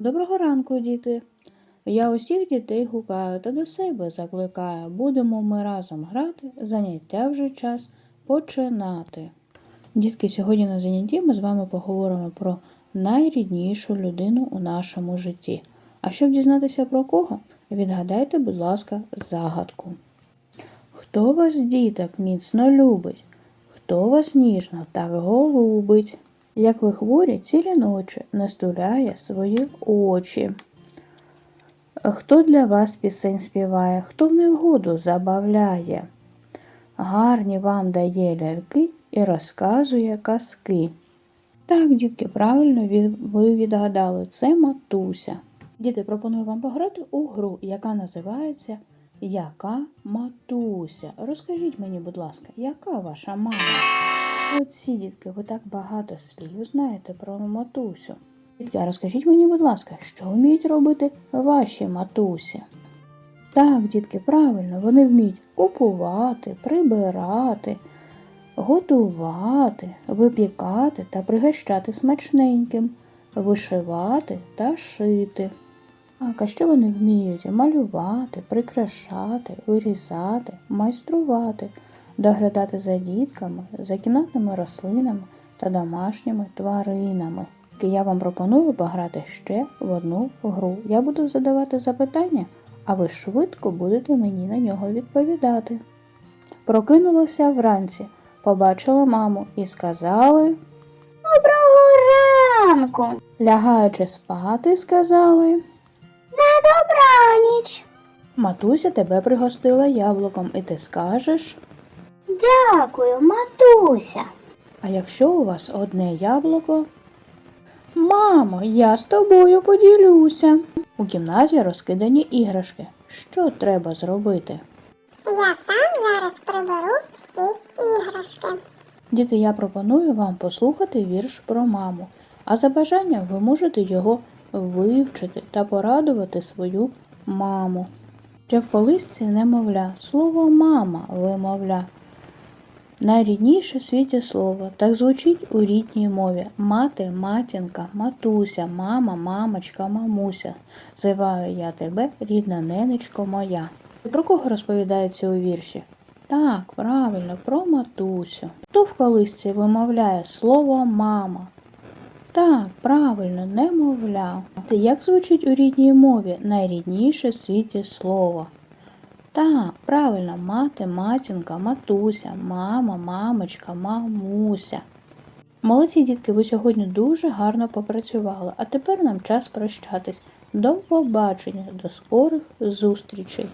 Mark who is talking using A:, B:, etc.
A: Доброго ранку, діти! Я усіх дітей гукаю та до себе закликаю. Будемо ми разом грати, заняття вже час починати. Дітки, сьогодні на занятті ми з вами поговоримо про найріднішу людину у нашому житті. А щоб дізнатися про кого, відгадайте, будь ласка, загадку. Хто вас, діток, міцно любить? Хто вас ніжно так голубить? Як ви хворі цілі ночі не стуляє свої очі. Хто для вас пісень співає, хто в невгоду забавляє? Гарні вам дає ляльки і розказує казки. Так, дітки, правильно ви відгадали, це матуся. Діти, пропоную вам пограти у гру, яка називається Яка матуся? Розкажіть мені, будь ласка, яка ваша мама? Оці дітки, ви так багато слів знаєте про матусю. Дітки, а розкажіть мені, будь ласка, що вміють робити ваші матусі? Так, дітки, правильно, вони вміють купувати, прибирати, готувати, випікати та пригощати смачненьким, вишивати та шити. Так, а що вони вміють? Малювати, прикрашати, вирізати, майструвати, доглядати за дітками, за кімнатними рослинами та домашніми тваринами. Я вам пропоную пограти ще в одну гру. Я буду задавати запитання, а ви швидко будете мені на нього відповідати. Прокинулася вранці, побачила маму і сказали,
B: Доброго ранку.
A: лягаючи спати, сказали.
B: На Добраніч.
A: Матуся тебе пригостила яблуком, і ти скажеш.
B: Дякую, матуся.
A: А якщо у вас одне яблуко? Мамо, я з тобою поділюся. У кімнаті розкидані іграшки. Що треба зробити?
B: Я сам зараз приберу всі іграшки.
A: Діти, я пропоную вам послухати вірш про маму, а за бажанням ви можете його вивчити та порадувати свою маму. Ще в колисці немовля, слово мама вимовля. Найрідніше в світі слово, так звучить у рідній мові. Мати, матінка, матуся, мама, мамочка, мамуся. Зиваю я тебе, рідна ненечко моя. Про кого розповідається у вірші? Так, правильно, про матусю. Хто в колисці вимовляє слово мама? Так, правильно, немовля. Як звучить у рідній мові найрідніше в світі слово? Так, правильно, мати, матінка, матуся, мама, мамочка, мамуся. Молодці дітки, ви сьогодні дуже гарно попрацювали, а тепер нам час прощатись. До побачення, до скорих зустрічей!